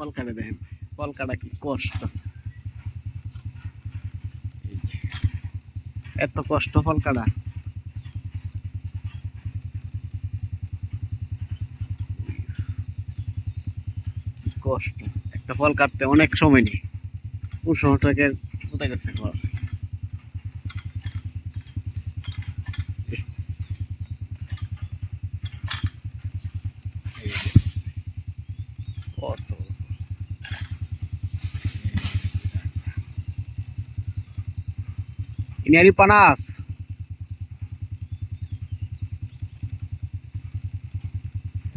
ফল কাটা দেখেন কল কাটা কি কষ্ট। এত কষ্ট ফল কাটা কষ্ট। একটা ফল কাটতে অনেক সময় নেই। শহরটাকে কোথায় গেছে? ফল এই যে, কত Ini hari panas.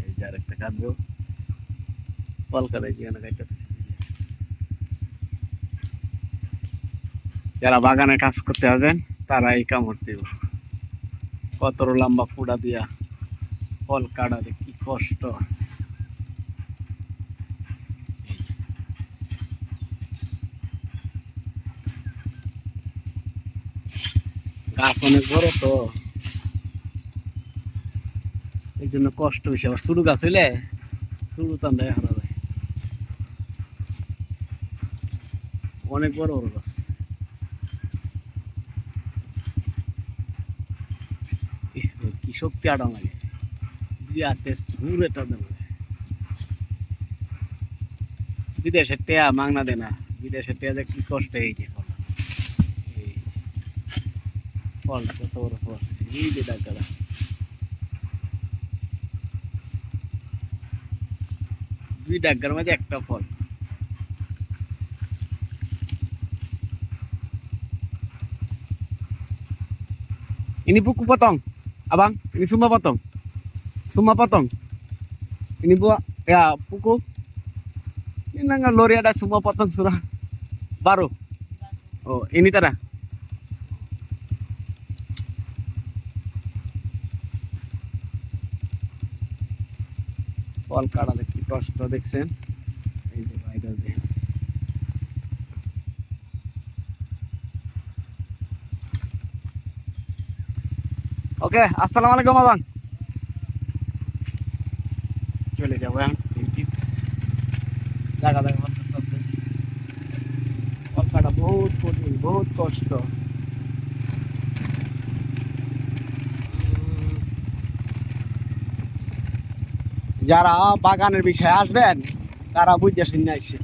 এই যে আরেকটা কাটবো ফল কাটাই যেখানে কাটতেছি যারা বাগানে কাজ করতে হবেন তারা এই কামড় দিব কত লম্বা কুড়া দিয়া ফল কাটাতে কি কষ্ট গাছ অনেক বড় তো। এই জন্য কষ্ট বেশি আবার শুরু গাছ হইলে শুরু টান দেয় হারা যায়। অনেক বড় বড় গাছ। কি শক্তি আটান লাগে। দুই হাতে সুরে টান লাগে বিদেশের টেয়া মাংনা দে না বিদেশের টেয়া যে কি কষ্ট এই ফলটা কত বড় ফল এই যে ডাক্তার দুই ডাক্তার মাঝে একটা ফল ini buku potong abang ini semua potong semua potong ini buat ya buku ini nggak lori ada semua potong sudah baru oh ini tada ফল কাটাতে কি কষ্ট দেখছেন? এই যে বাইরে দেখেন ওকে, আসসালামু আলাইকুম আবাং চলে যাব এখন জায়গা জায়গা করতেছে ফল কাটা বহুত কঠিন, বহুত কষ্ট। যারা বাগানের বিষয়ে আসবেন, তারা বুঝতে শুনে আসছে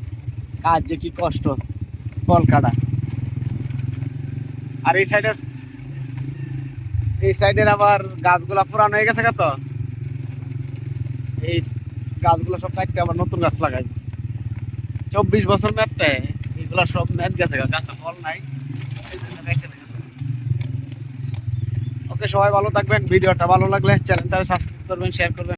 কাজ যে কি কষ্ট, ফল কাটা। আর এই সাইডের এই সাইডের আবার গাছগুলা পুরানো হয়ে গেছে তো। এই গাছগুলো সব কাটতে আবার নতুন গাছ লাগাই। চব্বিশ বছর মেয়াদতে এইগুলা সব মেয়াদ গেছে গাছে ফল নাই। ওকে, সবাই ভালো থাকবেন, ভিডিওটা ভালো লাগলে চ্যানেলটা সাবস্ক্রাইব করবেন শেয়ার করবেন।